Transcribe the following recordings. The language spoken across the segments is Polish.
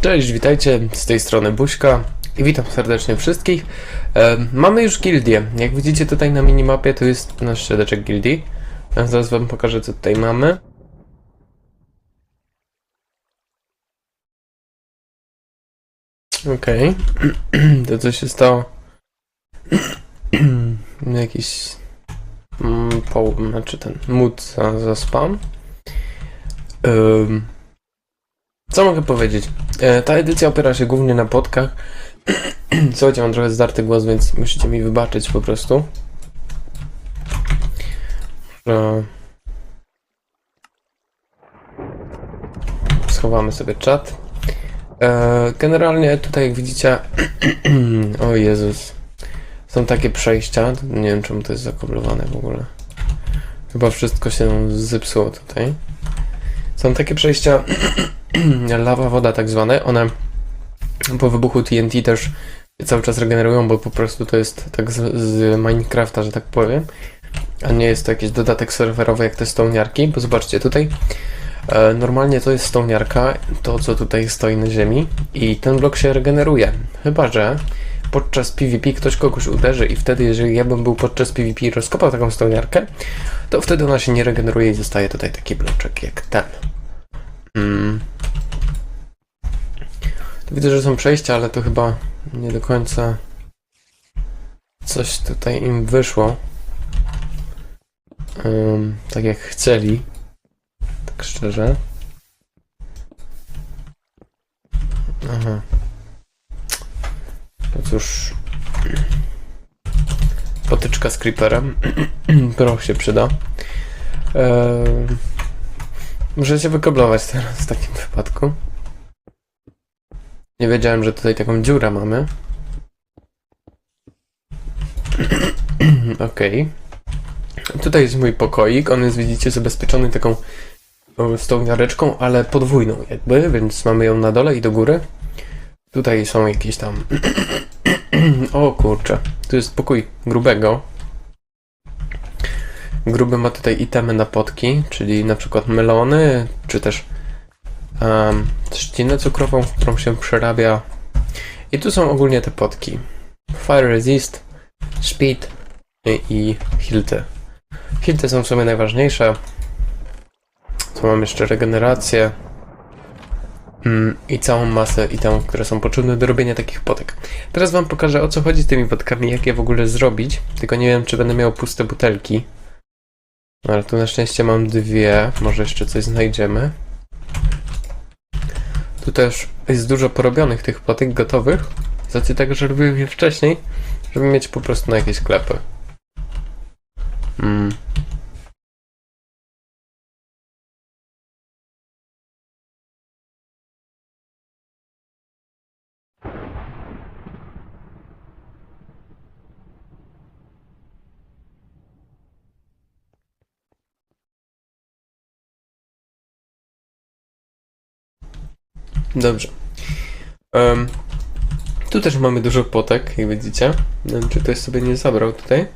Cześć, witajcie, z tej strony Buźka i witam serdecznie wszystkich. E, mamy już gildię. Jak widzicie tutaj na minimapie, to jest nasz środeczek gildii. Ja zaraz wam pokażę, co tutaj mamy. Okej. to co się stało? Jakiś mm, po, znaczy ten mood za, za spam. Ym, co mogę powiedzieć? E, ta edycja opiera się głównie na podkach. Słuchajcie, mam trochę zdarty głos, więc musicie mi wybaczyć po prostu. E, schowamy sobie czat. E, generalnie tutaj jak widzicie... o Jezus. Są takie przejścia. Nie wiem czemu to jest zakoblowane w ogóle. Chyba wszystko się zepsuło tutaj. Są takie przejścia lawa, woda tak zwane. One po wybuchu TNT też cały czas regenerują, bo po prostu to jest tak z, z Minecrafta, że tak powiem. A nie jest to jakiś dodatek serwerowy jak te stołniarki, bo zobaczcie tutaj. E, normalnie to jest stołniarka, to co tutaj stoi na ziemi i ten blok się regeneruje. Chyba, że podczas PvP ktoś kogoś uderzy i wtedy, jeżeli ja bym był podczas PvP i rozkopał taką stołniarkę, to wtedy ona się nie regeneruje i zostaje tutaj taki bloczek jak ten. Mm. Widzę, że są przejścia, ale to chyba nie do końca coś tutaj im wyszło. Ym, tak jak chcieli. Tak szczerze. Aha. No cóż. Potyczka z creeperem. Proch się przyda. Eee, Możecie wykoblować teraz w takim wypadku. Nie wiedziałem, że tutaj taką dziurę mamy. Okej. Tutaj jest mój pokoik. On jest, widzicie, zabezpieczony taką o, stołniareczką, ale podwójną jakby, więc mamy ją na dole i do góry. Tutaj są jakieś tam... o kurczę. Tu jest pokój grubego. Gruby ma tutaj itemy na potki, czyli na przykład melony, czy też um, trzcinę cukrową, którą się przerabia. I tu są ogólnie te potki. Fire Resist, Speed i, i Hilty. Hilty są w sumie najważniejsze. Tu mam jeszcze regenerację. Mm, I całą masę itemów, które są potrzebne do robienia takich potek. Teraz wam pokażę o co chodzi z tymi potkami, jak je w ogóle zrobić. Tylko nie wiem, czy będę miał puste butelki. Ale tu na szczęście mam dwie. Może jeszcze coś znajdziemy. Tu też jest dużo porobionych tych plotek gotowych. Z racji tego, że robiłem je wcześniej, żeby mieć po prostu na jakieś sklepy. Mm. Dobrze. Em, tu też mamy dużo potek, jak widzicie. Nie wiem, czy ktoś sobie nie zabrał tutaj.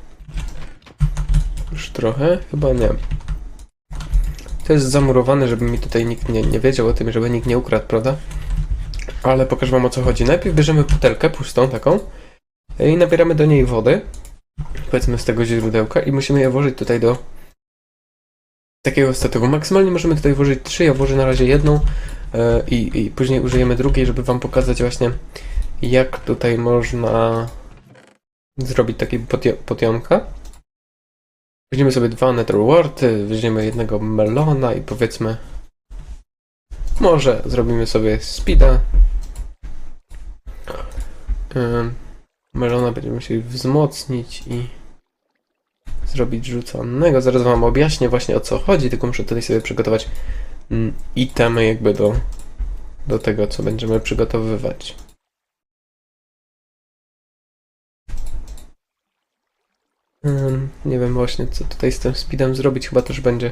Już trochę? Chyba nie. To jest zamurowane, żeby mi tutaj nikt nie, nie wiedział o tym, żeby nikt nie ukradł, prawda? Ale pokażę wam o co chodzi. Najpierw bierzemy butelkę pustą taką i nabieramy do niej wody. Powiedzmy z tego źródełka i musimy je włożyć tutaj do takiego statywu. Maksymalnie możemy tutaj włożyć trzy, ja włożę na razie jedną e, i, i później użyjemy drugiej, żeby wam pokazać właśnie jak tutaj można zrobić potia- potionka. Weźmiemy sobie dwa netherwarty, weźmiemy jednego melona i powiedzmy może zrobimy sobie speeda. Ym, Melona będziemy musieli wzmocnić i zrobić rzucanego. Zaraz wam objaśnię właśnie o co chodzi, tylko muszę tutaj sobie przygotować mm, itemy jakby do, do tego, co będziemy przygotowywać. Ym, nie wiem właśnie, co tutaj z tym speedem zrobić. Chyba też będzie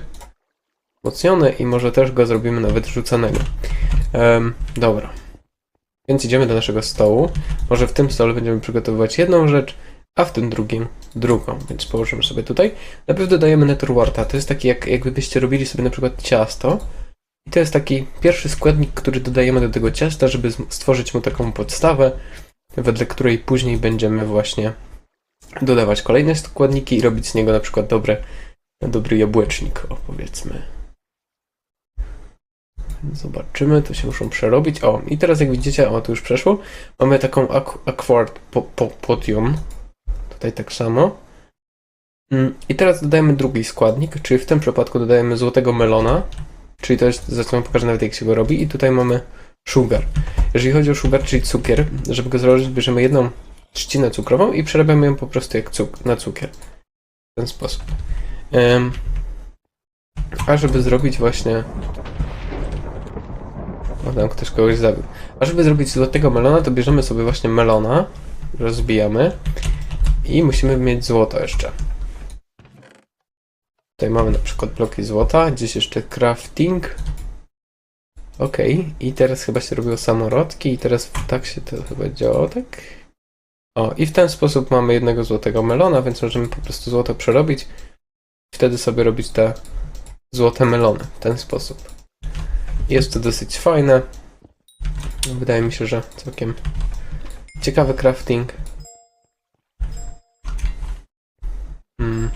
wzmocniony i może też go zrobimy nawet rzucanego. Em, dobra. Więc idziemy do naszego stołu. Może w tym stole będziemy przygotowywać jedną rzecz, a w tym drugim drugą. Więc położymy sobie tutaj. Najpierw dodajemy netherwarta. To jest taki, jak, jakbyście robili sobie na przykład ciasto. I to jest taki pierwszy składnik, który dodajemy do tego ciasta, żeby stworzyć mu taką podstawę, wedle której później będziemy właśnie dodawać kolejne składniki i robić z niego na przykład dobre, dobry jabłecznik, powiedzmy. Zobaczymy, to się muszą przerobić. O, i teraz jak widzicie, o, tu już przeszło. Mamy taką ak- Aquard po, po. Tutaj tak samo. Mm, I teraz dodajemy drugi składnik, czyli w tym przypadku dodajemy złotego melona. Czyli to jest, zresztą pokażę nawet jak się go robi. I tutaj mamy sugar. Jeżeli chodzi o sugar, czyli cukier, żeby go zrobić, bierzemy jedną trzcinę cukrową i przerabiamy ją po prostu jak cuk- na cukier. W ten sposób. Em, a żeby zrobić właśnie o, tam ktoś kogoś zabił. A żeby zrobić złotego melona, to bierzemy sobie właśnie melona, rozbijamy i musimy mieć złoto jeszcze. Tutaj mamy na przykład bloki złota, gdzieś jeszcze crafting. Ok, i teraz chyba się robiło samorodki i teraz tak się to chyba działo, tak? O, i w ten sposób mamy jednego złotego melona, więc możemy po prostu złoto przerobić. Wtedy sobie robić te złote melony w ten sposób. Jest to dosyć fajne. Wydaje mi się, że całkiem ciekawy crafting. Mm.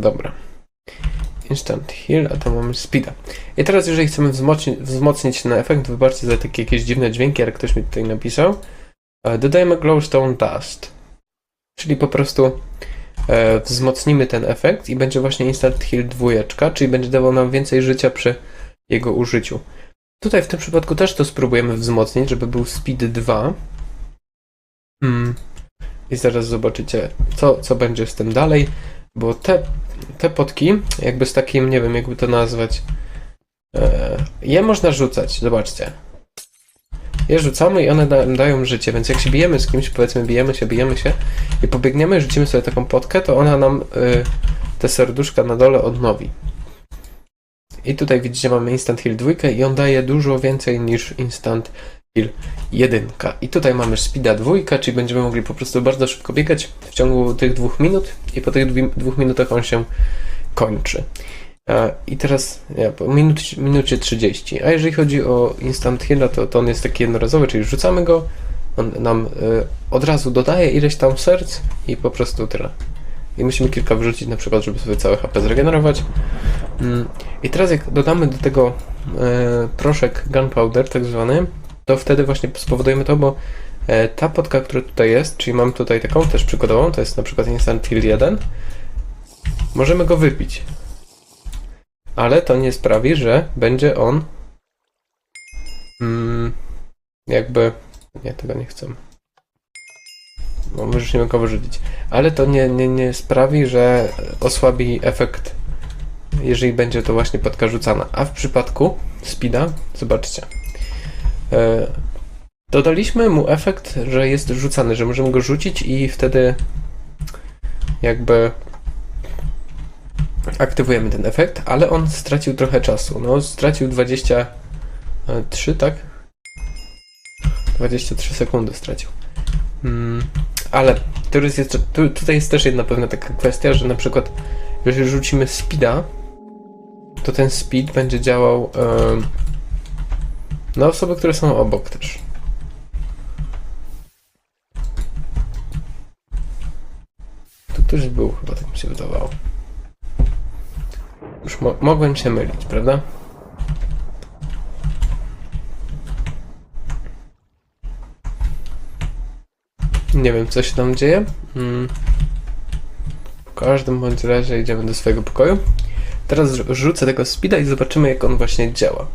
Dobra. Instant heal, a to mamy speeda. I teraz jeżeli chcemy wzmocnić, wzmocnić ten efekt, wybaczcie za takie jakieś dziwne dźwięki, ale ktoś mi tutaj napisał, e, dodajemy glowstone dust. Czyli po prostu e, wzmocnimy ten efekt i będzie właśnie instant heal dwójeczka, czyli będzie dawał nam więcej życia przy jego użyciu. Tutaj w tym przypadku też to spróbujemy wzmocnić, żeby był speed 2. Mm. I zaraz zobaczycie, co, co będzie z tym dalej, bo te te potki, jakby z takim, nie wiem, jakby to nazwać. E, je można rzucać, zobaczcie. Je rzucamy i one da, dają życie, więc jak się bijemy z kimś, powiedzmy, bijemy się, bijemy się i pobiegniemy, rzucimy sobie taką potkę, to ona nam y, te serduszka na dole odnowi. I tutaj widzicie, mamy Instant Heal 2 i on daje dużo więcej niż Instant Heal 1. I tutaj mamy Speeda 2, czyli będziemy mogli po prostu bardzo szybko biegać w ciągu tych dwóch minut i po tych dwóch minutach on się kończy. I teraz ja, po minut, minucie 30. A jeżeli chodzi o Instant Heal, to, to on jest taki jednorazowy, czyli rzucamy go, on nam y, od razu dodaje ileś tam serc i po prostu tyle. I musimy kilka wyrzucić na przykład, żeby sobie całe HP zregenerować. Mm, I teraz jak dodamy do tego e, proszek gunpowder tak zwany, to wtedy właśnie spowodujemy to, bo e, ta potka, która tutaj jest, czyli mam tutaj taką też przykładową, to jest na przykład Instant Heal 1, możemy go wypić. Ale to nie sprawi, że będzie on mm, jakby... Nie, tego nie chcę. Bo możesz nie go wyrzucić. Ale to nie, nie, nie sprawi, że osłabi efekt, jeżeli będzie to właśnie podka rzucana. A w przypadku speeda, zobaczcie. E, dodaliśmy mu efekt, że jest rzucany, że możemy go rzucić i wtedy jakby aktywujemy ten efekt, ale on stracił trochę czasu. No, stracił 23, tak? 23 sekundy stracił. Mm, ale tu jest jeszcze, tu, tutaj jest też jedna pewna taka kwestia, że na przykład jeżeli rzucimy speeda, to ten speed będzie działał em, na osoby, które są obok też. Tu też był, chyba tak mi się wydawało. Mogłem się mylić, prawda? Nie wiem, co się tam dzieje. Mm. W każdym bądź razie idziemy do swojego pokoju. Teraz rzu- rzucę tego speeda i zobaczymy, jak on właśnie działa.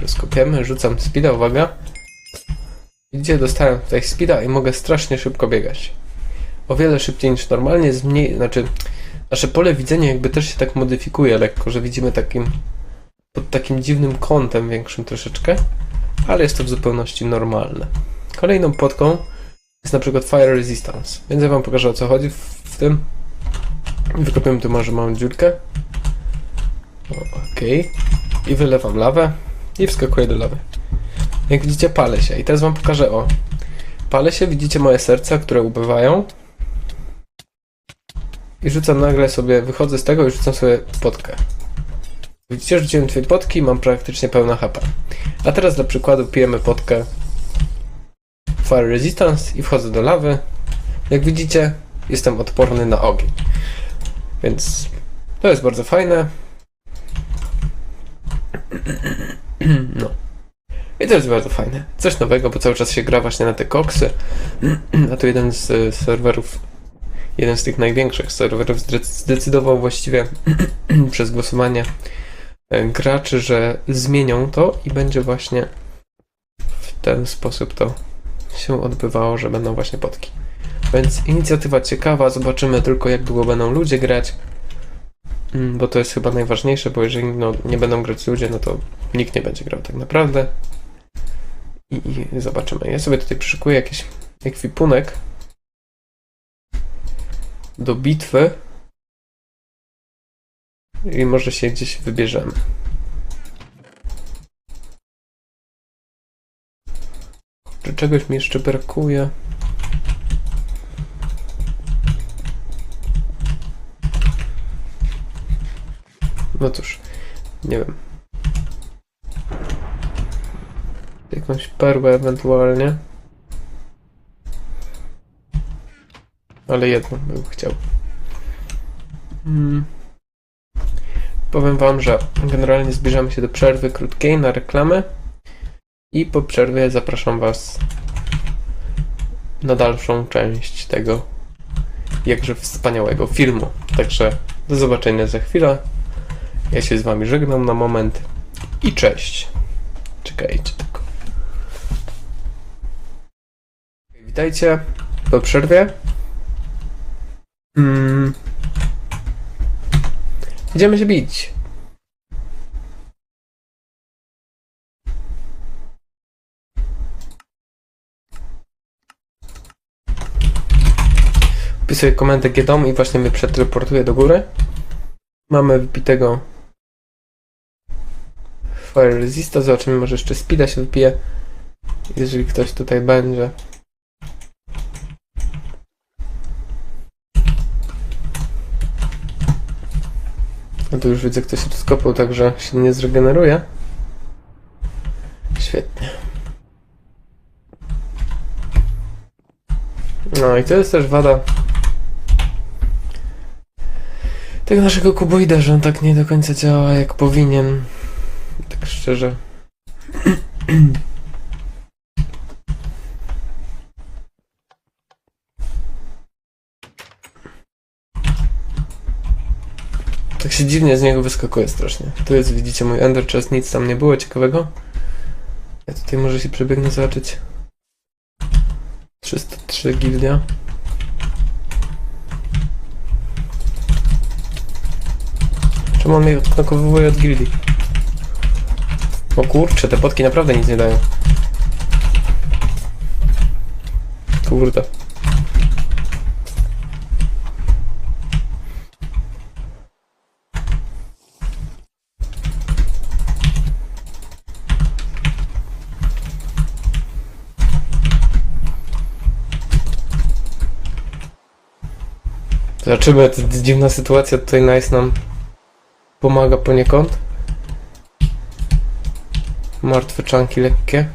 Rozkopiemy, rzucam speeda, uwaga. Widzicie, dostałem tutaj speeda i mogę strasznie szybko biegać. O wiele szybciej niż normalnie, zmniej, znaczy nasze pole widzenia jakby też się tak modyfikuje lekko, że widzimy takim pod takim dziwnym kątem większym troszeczkę, ale jest to w zupełności normalne. Kolejną podką jest na przykład Fire Resistance, więc ja wam pokażę o co chodzi w, w tym. Wykopiemy tu może małą dziurkę. O, Okej. I wylewam lawę i wskakuję do lawy. Jak widzicie, palę się. I teraz wam pokażę, o. Palę się, widzicie moje serca, które ubywają. I rzucam nagle sobie, wychodzę z tego i rzucam sobie potkę. Widzicie, rzuciłem dwie potki i mam praktycznie pełne HP. A teraz dla przykładu pijemy potkę Fire Resistance i wchodzę do lawy. Jak widzicie, jestem odporny na ogień. Więc to jest bardzo fajne. No. I to jest bardzo fajne. Coś nowego, bo cały czas się gra właśnie na te koksy. A tu jeden z serwerów, jeden z tych największych serwerów zdec- zdecydował właściwie przez głosowanie e, graczy, że zmienią to i będzie właśnie w ten sposób to się odbywało, że będą właśnie potki. Więc inicjatywa ciekawa, zobaczymy tylko jak długo będą ludzie grać. Mm, Bo to jest chyba najważniejsze, bo jeżeli no, nie będą grać ludzie, no to nikt nie będzie grał tak naprawdę. I, i zobaczymy. Ja sobie tutaj przyszykuję jakiś ekwipunek do bitwy. I może się gdzieś wybierzemy. Czy czegoś mi jeszcze brakuje? No cóż, nie wiem. Jakąś perłę ewentualnie. Ale jedną bym chciał. Hmm. Powiem wam, że generalnie zbliżamy się do przerwy krótkiej na reklamę. I po przerwie zapraszam was na dalszą część tego jakże wspaniałego filmu. Także do zobaczenia za chwilę. Ja się z wami żegnam na moment i cześć. Czekajcie tylko. Witajcie po przerwie. Mm. Idziemy się bić. Wpisuję komendę GDOM i właśnie mnie przeteleportuje do góry. Mamy wypitego Fire Resista. Zobaczymy, może jeszcze Speeda się wypije. Jeżeli ktoś tutaj będzie. No tu już widzę, ktoś się skopał, także się nie zregeneruje. Świetnie. No i to jest też wada tego naszego kuboida, że on tak nie do końca działa jak powinien. Tak szczerze. się dziwnie z niego wyskakuje strasznie. Tu jest, widzicie, mój Ender Chest, nic tam nie było ciekawego. Ja tutaj może się przebiegnę zobaczyć. 303 gildia. Czemu on mnie odknokowuje od gildii? O kurczę, te potki naprawdę nic nie dają. Kurde. Zobaczymy, to dziwna sytuacja tutaj Nice nam pomaga poniekąd. Martwe czanki lekkie.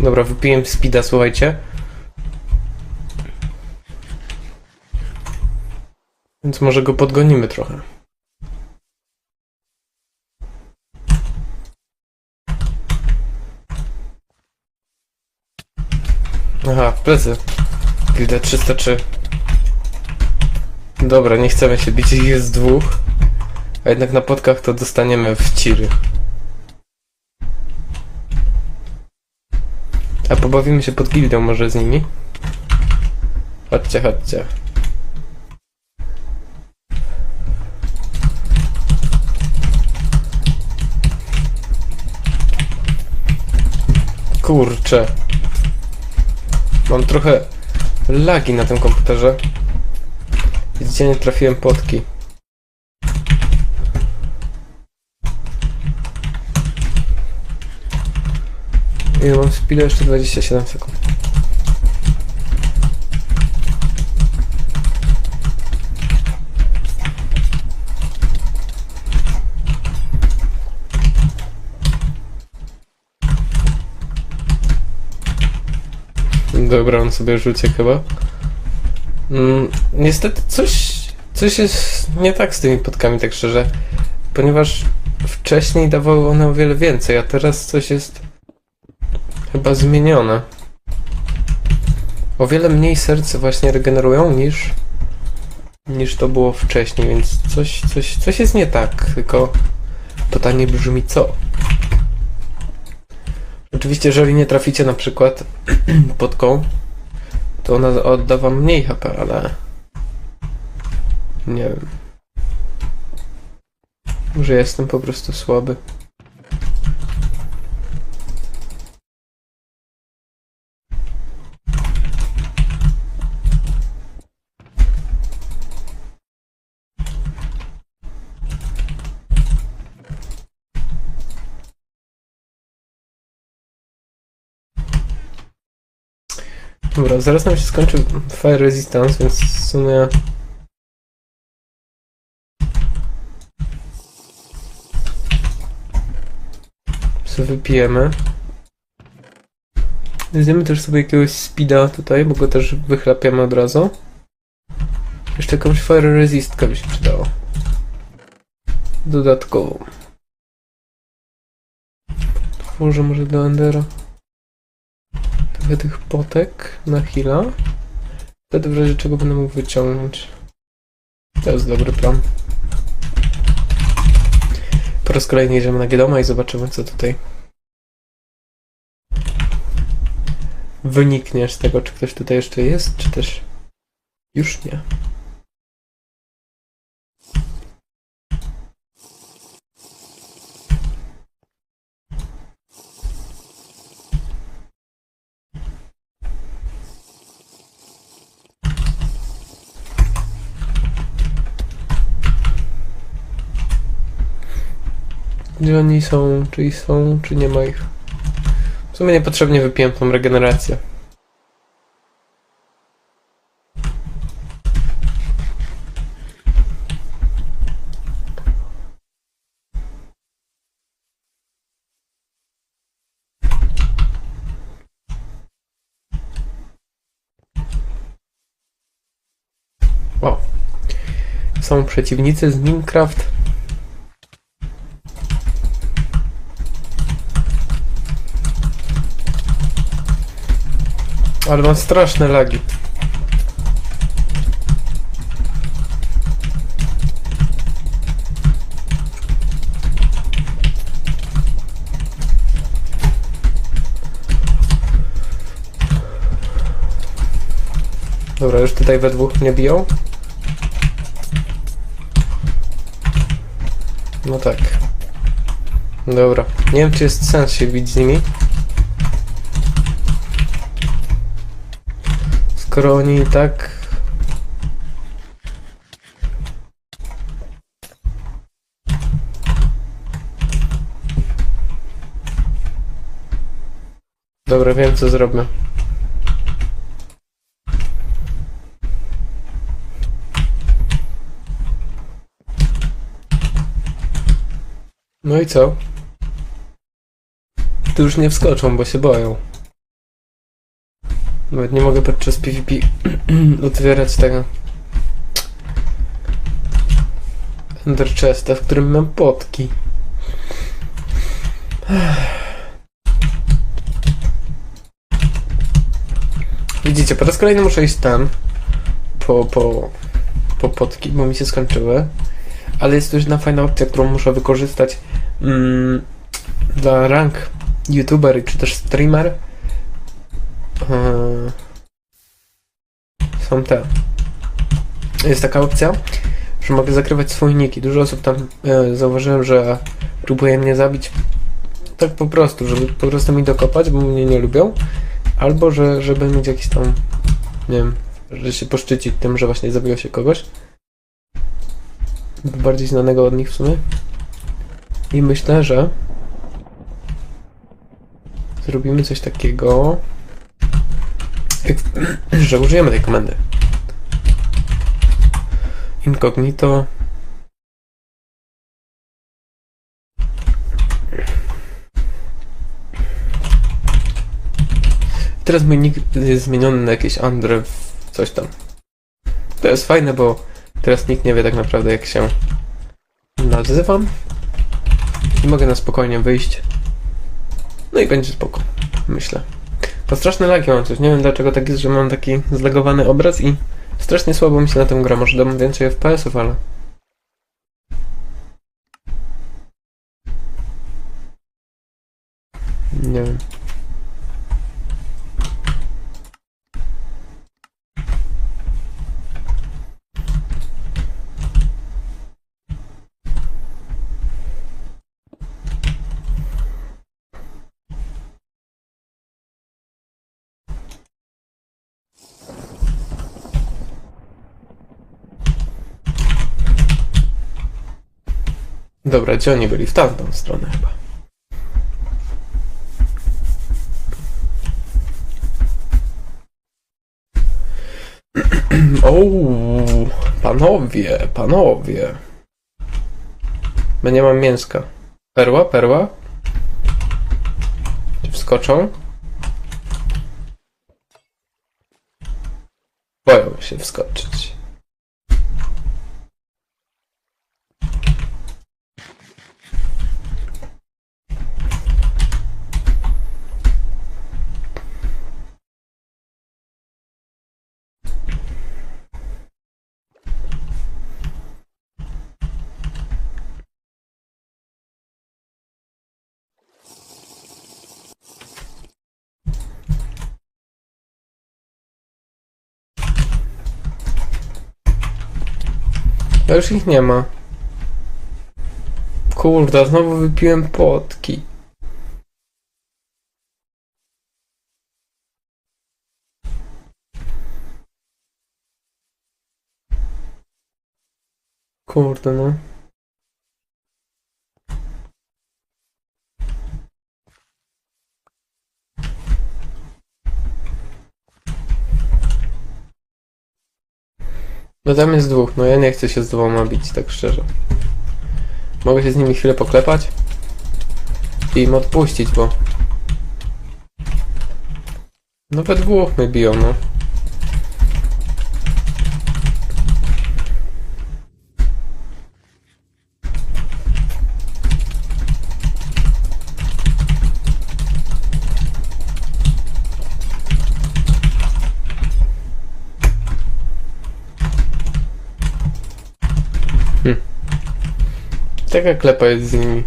Dobra, wypiłem speeda, słuchajcie. Więc może go podgonimy trochę. Aha, w plecy. Gilda 303. Dobra, nie chcemy się bić, ich jest dwóch. A jednak na podkach to dostaniemy w ciry. A pobawimy się pod gildą może z nimi? Chodźcie, chodźcie. Kurczę. Mam trochę lagi na tym komputerze. Widzicie, nie trafiłem potki. Ja mam spilę jeszcze 27 sekund. Dobra, on sobie rzucie chyba. Mm, niestety coś, coś jest nie tak z tymi podkami, tak szczerze. Ponieważ wcześniej dawały one o wiele więcej, a teraz coś jest chyba zmienione. O wiele mniej serce właśnie regenerują niż niż to było wcześniej, więc coś, coś, coś jest nie tak, tylko pytanie brzmi co? Oczywiście, jeżeli nie traficie na przykład podką, to ona odda wam mniej HP, ale nie wiem. Może jestem po prostu słaby. Dobra, zaraz nam się skończy Fire Resistance, więc w sumie... Co wypijemy. Zjemy też sobie jakiegoś speeda tutaj, bo go też wychlapiamy od razu. Jeszcze jakąś Fire Resistkę by się przydało. Dodatkowo. Tworzę może do Endera trochę tych potek na chwilę. Wtedy w razie czego będę mógł wyciągnąć. To jest dobry plan. Po raz kolejny idziemy na Giedoma i zobaczymy co tutaj wyniknie z tego, czy ktoś tutaj jeszcze jest, czy też już nie. Gdzie oni są? Czy są, czy nie ma ich? W sumie niepotrzebnie wypiłem tą regenerację. O. Są przeciwnicy z Minecraft. Ale mam straszne lagi. Dobra, już tutaj we dwóch mnie biją. No tak. Dobra. Nie wiem, czy jest sens się bić z nimi. Skoro oni i tak... Dobra, wiem co zrobię. No i co? Tu już nie wskoczą, bo się boją. Nawet nie mogę podczas PvP otwierać tego Ender Chesta, w którym mam potki. Widzicie, po raz kolejny muszę iść tam po, po, po potki, bo mi się skończyły. Ale jest już jedna fajna opcja, którą muszę wykorzystać mm, dla rank youtuber czy też streamer. Yy, są te. Jest taka opcja, że mogę zakrywać swoje niki. Dużo osób tam yy, zauważyłem, że próbuje mnie zabić tak po prostu, żeby po prostu mi dokopać, bo mnie nie lubią. Albo, że, żeby mieć jakiś tam, nie wiem, że się poszczycić tym, że właśnie zabiło się kogoś. Bardziej znanego od nich w sumie. I myślę, że zrobimy coś takiego, że użyjemy tej komendy. Incognito. Teraz mój nick jest zmieniony na jakieś Andre coś tam. To jest fajne, bo teraz nikt nie wie tak naprawdę jak się nazywam. I mogę na spokojnie wyjść. No i będzie spoko, myślę. To straszne lagi mam coś. Nie wiem dlaczego tak jest, że mam taki zlegowany obraz i strasznie słabo mi się na tym gra. Może dam więcej FPS-ów, ale... Nie wiem. Dobra, gdzie oni byli? W tamtą stronę chyba. O, panowie, panowie. Bo nie mam mięska. Perła, perła? Wskoczą? Boją się wskoczyć. Już ich nie ma. Kurde, znowu wypiłem potki. Kurde, no. No tam jest dwóch, no ja nie chcę się z dwoma bić, tak szczerze. Mogę się z nimi chwilę poklepać i im odpuścić, bo... No we dwóch mnie biją, no. Taka klepa jest z nimi.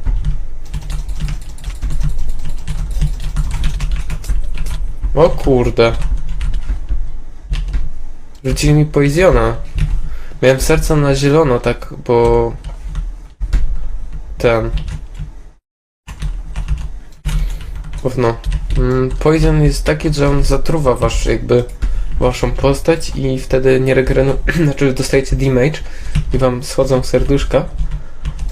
O kurde. Rzucili mi poizjona. Miałem serce na zielono, tak, bo... Ten... Równo. Mm, Poison jest taki, że on zatruwa wasz, jakby, waszą postać i wtedy nie regrenu... znaczy dostajecie damage i wam schodzą serduszka.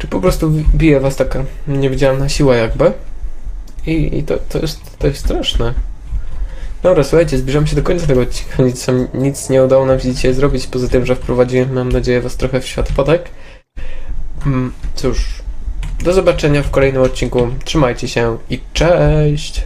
Czy po prostu bije was taka niewidzialna siła jakby. I, i to, to, jest, to jest straszne. Dobra, słuchajcie, zbliżam się do końca tego odcinka. Nic, nic nie udało nam się dzisiaj zrobić, poza tym, że wprowadziłem, mam nadzieję, was trochę w świat podek. Mm, cóż, do zobaczenia w kolejnym odcinku. Trzymajcie się i cześć!